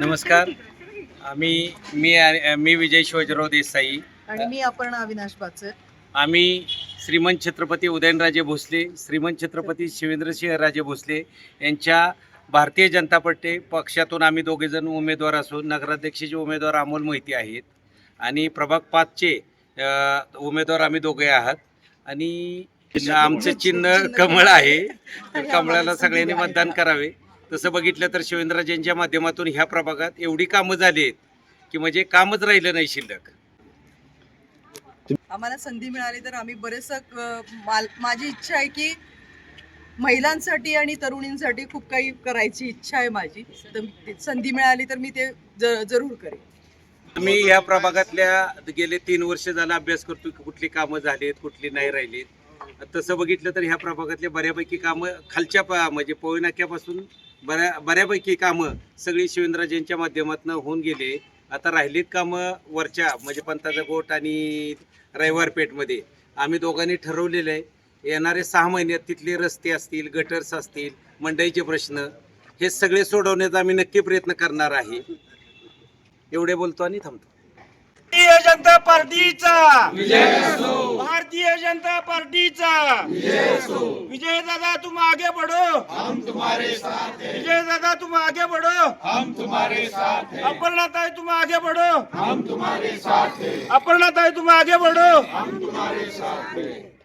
नमस्कार. आम्ही मी मी विजय शिवाजीराव देसाई. आणि मी आपण अविनाश बाचर. आम्ही श्रीमंत छत्रपती उदयनराजे भोसले श्रीमंत छत्रपती शिवेंद्रसिंह राजे भोसले यांच्या भारतीय जनता पार्टी पक्षातून आम्ही दोघेजण उमेदवार असून नगराध्यक्षाचे उमेदवार अमोल मोहिते आहेत आणि प्रभाग पाचचे उमेदवार आम्ही दोघे आहात. आणि आमचं चिन्ह कमळ आहे. तर कमळाला सगळ्यांनी मतदान करावे. तसं बघितलं तर शिवेंद्रराजेंच्या माध्यमातून ह्या प्रभागात एवढी कामं झाली आहेत की म्हणजे कामच राहिलं नाही शिल्लक. आम्हाला संधी मिळाली तर आम्ही माल- माझी इच्छा आहे की महिलांसाठी आणि तरुणींसाठी खूप काही करायची इच्छा आहे माझी. तर संधी मिळाली तर मी ते जरूर करेन. मी या प्रभागातल्या गेले तीन वर्ष झाला अभ्यास करतो की कुठली कामं झालीत कुठली नाही राहिलीत. तसं बघितलं तर ह्या प्रभागातले बऱ्यापैकी कामं खालच्या म्हणजे पोळी नाक्यापासून बऱ्या बऱ्यापैकी कामं सगळी शिवेंद्रजींच्या माध्यमातून होऊन गेले. आता राहिलीत कामं वरच्या म्हणजे पंताचा गोट आणि रविवारपेठमध्ये आम्ही दोघांनी ठरवलेलं आहे येणारे सहा महिन्यात तिथले रस्ते असतील गटर्स असतील मंडईचे प्रश्न हे सगळे सोडवण्याचा आम्ही नक्की प्रयत्न करणार आहे. एवढे बोलतो आणि थांबतो. भारतीय जनता पार्टीचा. जनता पार्टीचा. विजय दादा तुम आगे बढ़ो. हम तुम्हारे साथ हैं. विजय दादा तुम आगे बढ़ो. हम तुम्हारे साथ हैं. अपर्णा ताई तुम आगे बढ़ो. हम तुम्हारे साथ हैं. अपर्णा ताई तुम आगे बढ़ो. हम तुम्हारे साथ हैं.